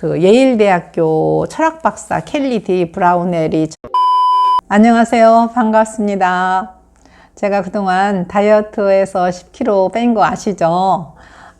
그 예일대학교 철학 박사 켈리 디 브라우넬이 안녕하세요. 반갑습니다. 제가 그동안 다이어트에서 10kg 뺀 거 아시죠?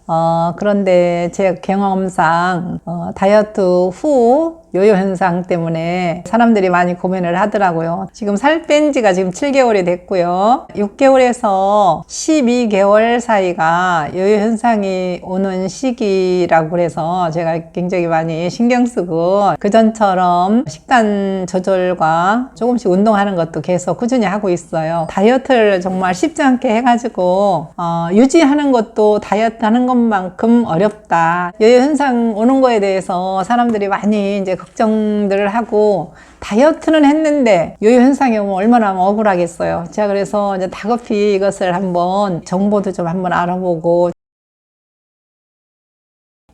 어, 그런데 제 경험상 어, 다이어트 후 요요 현상 때문에 사람들이 많이 고민을 하더라고요. 지금 살 뺀 지가 지금 7개월이 됐고요. 6개월에서 12개월 사이가 요요 현상이 오는 시기라고 그래서 제가 굉장히 많이 신경 쓰고 그전처럼 식단 조절과 조금씩 운동하는 것도 계속 꾸준히 하고 있어요. 다이어트를 정말 쉽지 않게 해가지고 어, 유지하는 것도 다이어트 하는 것만큼 어렵다. 요요 현상 오는 거에 대해서 사람들이 많이 이제 걱정들을 하고 다이어트는 했는데 요요 현상이 오면 얼마나 억울하겠어요. 제가 그래서 이제 다급히 이것을 한번 정보도 좀 한번 알아보고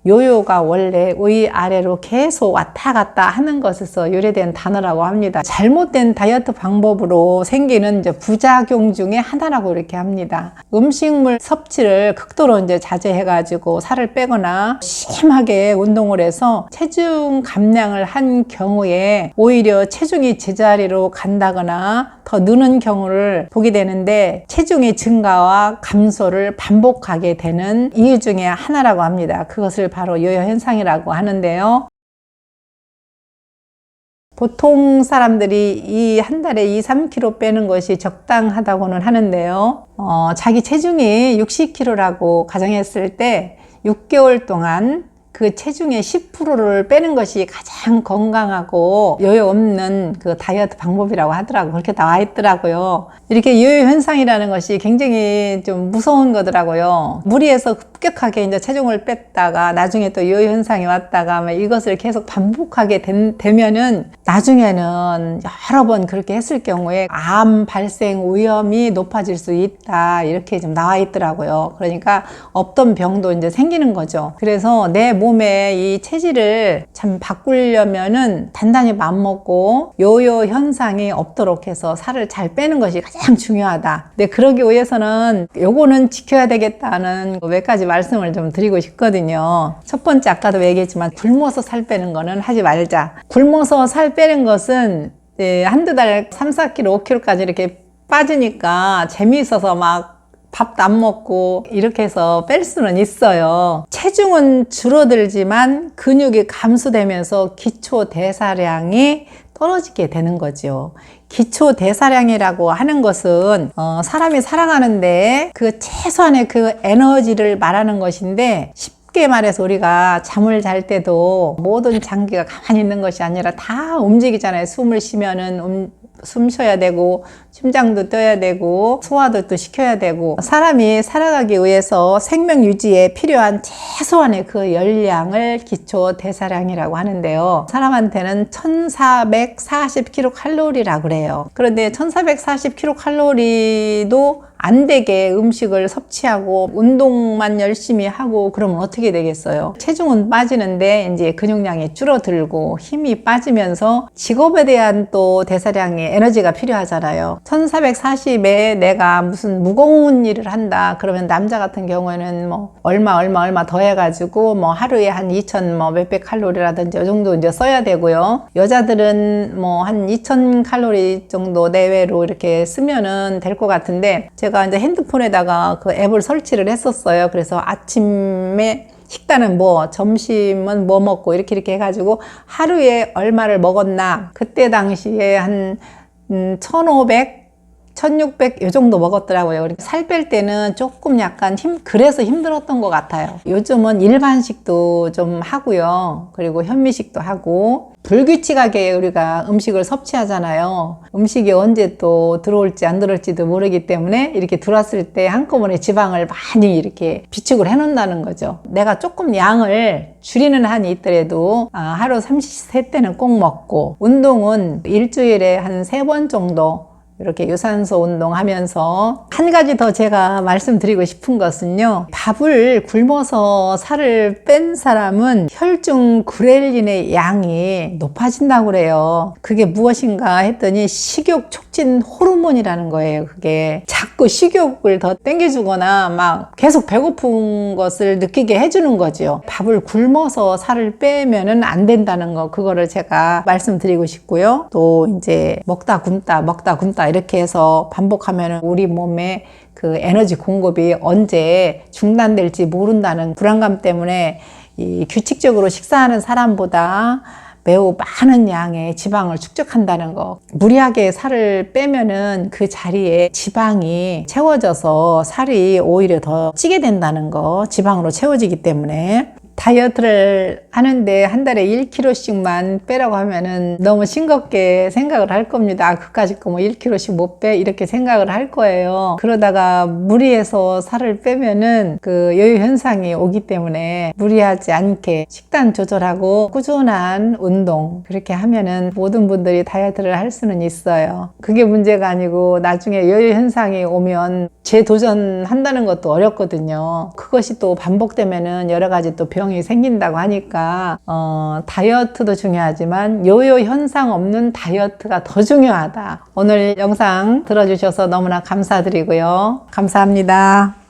요요가 원래 위 아래로 계속 왔다 갔다 하는 것에서 유래된 단어라고 합니다. 잘못된 다이어트 방법으로 생기는 이제 부작용 중에 하나라고 이렇게 합니다. 음식물 섭취를 극도로 이제 자제해가지고 살을 빼거나 심하게 운동을 해서 체중 감량을 한 경우에 오히려 체중이 제자리로 간다거나 더 느는 경우를 보게 되는데 체중의 증가와 감소를 반복하게 되는 이유 중에 하나라고 합니다. 그것을 바로 요요 현상이라고 하는데요. 보통 사람들이 이 한 달에 2, 3kg 빼는 것이 적당하다고는 하는데요. 어, 자기 체중이 60kg라고 가정했을 때 6개월 동안 그 체중의 10%를 빼는 것이 가장 건강하고 요요 없는 그 다이어트 방법이라고 하더라고요. 그렇게 나와 있더라고요. 이렇게 요요 현상이라는 것이 굉장히 좀 무서운 거더라고요. 무리해서 급격하게 이제 체중을 뺐다가 나중에 또 요요 현상이 왔다가 이것을 계속 반복하게 된, 되면은 나중에는 여러 번 그렇게 했을 경우에 암 발생 위험이 높아질 수 있다. 이렇게 좀 나와 있더라고요. 그러니까 없던 병도 이제 생기는 거죠. 그래서 내 몸의 이 체질을 참 바꾸려면은 단단히 맘먹고 요요 현상이 없도록 해서 살을 잘 빼는 것이 가장 중요하다. 근데 그러기 위해서는 요거는 지켜야 되겠다는 몇 가지 말씀을 좀 드리고 싶거든요. 첫 번째 아까도 얘기했지만 굶어서 살 빼는 거는 하지 말자. 굶어서 살 빼는 것은 예, 한두 달 3, 4kg, 5kg까지 이렇게 빠지니까 재미있어서 막 밥도 안 먹고 이렇게 해서 뺄 수는 있어요. 체중은 줄어들지만 근육이 감소되면서 기초 대사량이 떨어지게 되는 거죠. 기초 대사량이라고 하는 것은 어, 사람이 살아가는데 그 최소한의 그 에너지를 말하는 것인데 쉽게 말해서 우리가 잠을 잘 때도 모든 장기가 가만히 있는 것이 아니라 다 움직이잖아요. 숨을 쉬면은 음, 숨 쉬어야 되고 심장도 떠야 되고 소화도 또 시켜야 되고 사람이 살아가기 위해서 생명 유지에 필요한 최소한의 그 열량을 기초 대사량이라고 하는데요. 사람한테는 1440kcal라고 그래요. 그런데 1440kcal도 안 되게 음식을 섭취하고 운동만 열심히 하고 그러면 어떻게 되겠어요? 체중은 빠지는데 이제 근육량이 줄어들고 힘이 빠지면서 직업에 대한 또 대사량의 에너지가 필요하잖아요. 1440에 내가 무슨 무거운 일을 한다 그러면 남자 같은 경우에는 뭐 얼마 얼마 얼마 더 해가지고 뭐 하루에 한 2000 뭐 몇백 칼로리라든지 이 정도 이제 써야 되고요. 여자들은 뭐 한 2000 칼로리 정도 내외로 이렇게 쓰면은 될 것 같은데 제가 이제 핸드폰에다가 그 앱을 설치를 했었어요. 그래서 아침에 식단은 뭐, 점심은 뭐 먹고, 이렇게 이렇게 해가지고 하루에 얼마를 먹었나. 그때 당시에 한, 음, 1500, 1600, 요 정도 먹었더라고요. 살 뺄 때는 조금 약간 힘, 그래서 힘들었던 것 같아요. 요즘은 일반식도 좀 하고요. 그리고 현미식도 하고, 불규칙하게 우리가 음식을 섭취하잖아요. 음식이 언제 또 들어올지 안 들어올지도 모르기 때문에 이렇게 들어왔을 때 한꺼번에 지방을 많이 이렇게 비축을 해놓는다는 거죠. 내가 조금 양을 줄이는 한이 있더라도 아, 하루 삼시세 때는 꼭 먹고 운동은 일주일에 한 세 번 정도 이렇게 유산소 운동하면서 한 가지 더 제가 말씀드리고 싶은 것은요. 밥을 굶어서 살을 뺀 사람은 혈중 그렐린의 양이 높아진다고 그래요. 그게 무엇인가 했더니 식욕 촉진 호르몬이라는 거예요. 그게 자꾸 식욕을 더 땡겨주거나 막 계속 배고픈 것을 느끼게 해주는 거죠. 밥을 굶어서 살을 빼면은 안 된다는 거 그거를 제가 말씀드리고 싶고요. 또 이제 먹다 굶다 먹다 굶다 이렇게 해서 반복하면은 우리 몸에 그 에너지 공급이 언제 중단될지 모른다는 불안감 때문에 이 규칙적으로 식사하는 사람보다 매우 많은 양의 지방을 축적한다는 거. 무리하게 살을 빼면은 그 자리에 지방이 채워져서 살이 오히려 더 찌게 된다는 거. 지방으로 채워지기 때문에. 다이어트를 하는데 한 달에 1kg씩만 빼라고 하면은 너무 싱겁게 생각을 할 겁니다. 아, 그까짓 거뭐 1kg씩 못 빼? 이렇게 생각을 할 거예요. 그러다가 무리해서 살을 빼면은 그 여유 현상이 오기 때문에 무리하지 않게 식단 조절하고 꾸준한 운동 그렇게 하면은 모든 분들이 다이어트를 할 수는 있어요. 그게 문제가 아니고 나중에 여유 현상이 오면 재도전한다는 것도 어렵거든요. 그것이 또 반복되면은 여러 가지 또 병이 생긴다고 하니까 어, 다이어트도 중요하지만 요요 현상 없는 다이어트가 더 중요하다. 오늘 영상 들어주셔서 너무나 감사드리고요. 감사합니다.